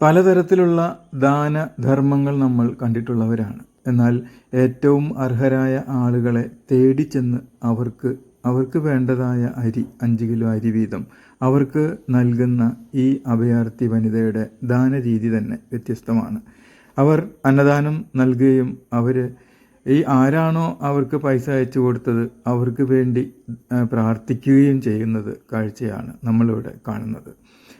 പലതരത്തിലുള്ള ദാനധർമ്മങ്ങൾ നമ്മൾ കണ്ടിട്ടുള്ളവരാണ്. എന്നാൽ ഏറ്റവും അർഹരായ ആളുകളെ തേടി ചെന്ന് അവർക്ക് അവർക്ക് വേണ്ടതായ അരി അഞ്ച് കിലോ അരി വീതം അവർക്ക് നൽകുന്ന ഈ അഭയാർത്ഥി വനിതയുടെ ദാന രീതി തന്നെ വ്യത്യസ്തമാണ്. അവർ അന്നദാനം നൽകുകയും അവർ ഈ ആരാണോ അവർക്ക് പൈസ അയച്ചു കൊടുത്തത് അവർക്ക് വേണ്ടി പ്രാർത്ഥിക്കുകയും ചെയ്യുന്നത് കാഴ്ചയാണ് നമ്മളിവിടെ കാണുന്നത്.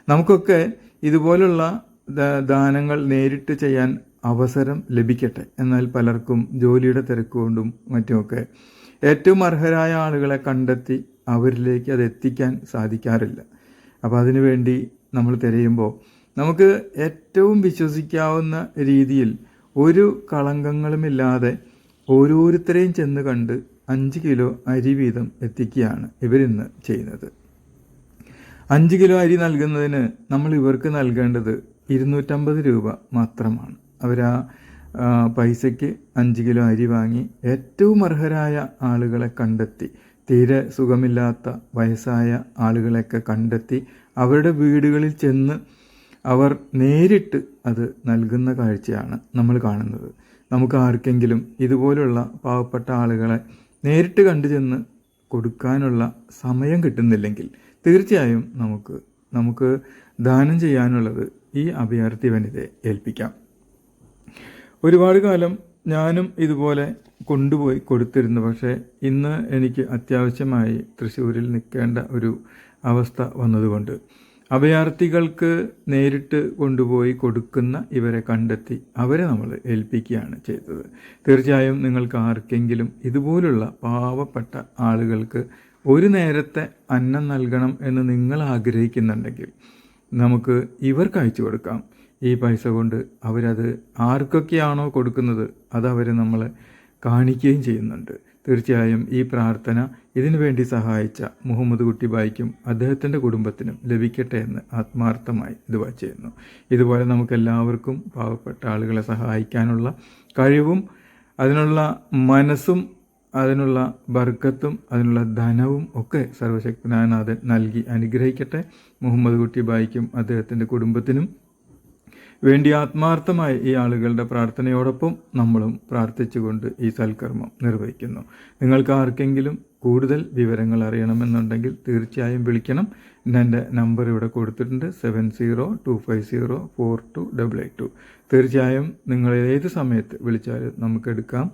നമുക്കൊക്കെ ഇതുപോലുള്ള ദാനങ്ങൾ നേരിട്ട് ചെയ്യാൻ അവസരം ലഭിക്കട്ടെ. എന്നാൽ പലർക്കും ജോലിയുടെ തിരക്ക് കൊണ്ടും മറ്റുമൊക്കെ ഏറ്റവും അർഹരായ ആളുകളെ കണ്ടെത്തി അവരിലേക്ക് അത് എത്തിക്കാൻ സാധിക്കാറില്ല. അപ്പോൾ അതിനുവേണ്ടി നമ്മൾ തിരയുമ്പോൾ നമുക്ക് ഏറ്റവും വിശ്വസിക്കാവുന്ന രീതിയിൽ ഒരു കളങ്കങ്ങളുമില്ലാതെ ഓരോരുത്തരെയും ചെന്ന് കണ്ട് അഞ്ച് കിലോ അരി വീതം എത്തിക്കുകയാണ് ഇവരിന്ന് ചെയ്യുന്നത്. അഞ്ച് കിലോ അരി നൽകുന്നതിന് നമ്മൾ ഇവർക്ക് നൽകേണ്ടത് ഇരുന്നൂറ്റമ്പത് രൂപ മാത്രമാണ്. അവർ ആ പൈസയ്ക്ക് അഞ്ച് കിലോ അരി വാങ്ങി ഏറ്റവും അർഹരായ ആളുകളെ കണ്ടെത്തി തീരെ സുഖമില്ലാത്ത വയസ്സായ ആളുകളെയൊക്കെ കണ്ടെത്തി അവരുടെ വീടുകളിൽ ചെന്ന് അവർ നേരിട്ട് അത് നൽകുന്ന കാഴ്ചയാണ് നമ്മൾ കാണുന്നത്. നമുക്ക് ആർക്കെങ്കിലും ഇതുപോലുള്ള പാവപ്പെട്ട ആളുകളെ നേരിട്ട് കണ്ടു ചെന്ന് കൊടുക്കാനുള്ള സമയം കിട്ടുന്നില്ലെങ്കിൽ തീർച്ചയായും നമുക്ക് നമുക്ക് ദാനം ചെയ്യാനുള്ളത് ഈ അഭയാർത്ഥി വനിതയെ ഏൽപ്പിക്കാം. ഒരുപാട് കാലം ഞാനും ഇതുപോലെ കൊണ്ടുപോയി കൊടുത്തിരുന്നു. പക്ഷേ ഇന്ന് എനിക്ക് അത്യാവശ്യമായി തൃശ്ശൂരിൽ നിൽക്കേണ്ട ഒരു അവസ്ഥ വന്നതുകൊണ്ട് അഭയാർത്ഥികൾക്ക് നേരിട്ട് കൊണ്ടുപോയി കൊടുക്കുന്ന ഇവരെ കണ്ടെത്തി അവരെ നമ്മൾ ഏൽപ്പിക്കുകയാണ് ചെയ്തത്. തീർച്ചയായും നിങ്ങൾക്ക് ആർക്കെങ്കിലും ഇതുപോലുള്ള പാവപ്പെട്ട ആളുകൾക്ക് ഒരു നേരത്തെ അന്നം നൽകണം എന്ന് നിങ്ങൾ ആഗ്രഹിക്കുന്നുണ്ടെങ്കിൽ നമുക്ക് ഇവർക്ക് അയച്ചു കൊടുക്കാം. ഈ പൈസ കൊണ്ട് അവരത് ആർക്കൊക്കെയാണോ കൊടുക്കുന്നത് അത് അവർ നമ്മളെ കാണിക്കുകയും ചെയ്യുന്നുണ്ട്. തീർച്ചയായും ഈ പ്രാർത്ഥന ഇതിനു വേണ്ടി സഹായിച്ച മുഹമ്മദ് കുട്ടി ബായിക്കും അദ്ദേഹത്തിന്റെ കുടുംബത്തിനും ലഭിക്കട്ടെ എന്ന് ആത്മാർത്ഥമായി ദുവാ ചെയ്യുന്നു. ഇതുപോലെ നമുക്കെല്ലാവർക്കും പാവപ്പെട്ട ആളുകളെ സഹായിക്കാനുള്ള കഴിവും അതിനുള്ള മനസ്സും അതിനുള്ള ബർക്കത്തും അതിനുള്ള ധനവും ഒക്കെ സർവശക്തനായ നാഥൻ നൽകി അനുഗ്രഹിക്കട്ടെ. മുഹമ്മദ് കുട്ടി ബായിക്കും അദ്ദേഹത്തിന്റെ കുടുംബത്തിനും വേണ്ടി ആത്മാർത്ഥമായി ഈ ആളുകളുടെ പ്രാർത്ഥനയോടൊപ്പം നമ്മളും പ്രാർത്ഥിച്ചുകൊണ്ട് ഈ സൽക്കർമ്മം നിർവഹിക്കുന്നു. നിങ്ങൾക്ക് ആർക്കെങ്കിലും കൂടുതൽ വിവരങ്ങൾ അറിയണമെന്നുണ്ടെങ്കിൽ തീർച്ചയായും വിളിക്കണം. എന്റെ നമ്പർ ഇവിടെ കൊടുത്തിട്ടുണ്ട്. Seven zero two five zero four two double eight two. തീർച്ചയായും നിങ്ങൾ ഏത് സമയത്ത് വിളിച്ചാലും നമുക്ക് എടുക്കാം.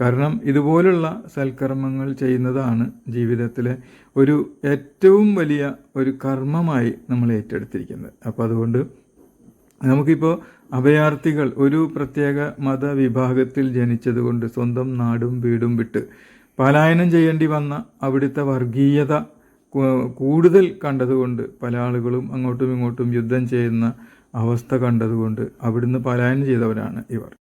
കാരണം ഇതുപോലുള്ള സൽക്കർമ്മങ്ങൾ ചെയ്യുന്നതാണ് ജീവിതത്തിലെ ഒരു ഏറ്റവും വലിയ ഒരു കർമ്മമായി നമ്മൾ ഏറ്റെടുത്തിരിക്കുന്നത്. അപ്പോൾ അതുകൊണ്ട് നമുക്കിപ്പോൾ അഭയാർത്ഥികൾ ഒരു പ്രത്യേക മതവിഭാഗത്തിൽ ജനിച്ചതുകൊണ്ട് സ്വന്തം നാടും വീടും വിട്ട് പലായനം ചെയ്യേണ്ടി വന്ന അവിടുത്തെ വർഗീയത കൂടുതൽ കണ്ടതുകൊണ്ട് പല ആളുകളും അങ്ങോട്ടും ഇങ്ങോട്ടും യുദ്ധം ചെയ്യുന്ന അവസ്ഥ കണ്ടതുകൊണ്ട് അവിടുന്ന് പലായനം ചെയ്തവരാണ് ഇവർ.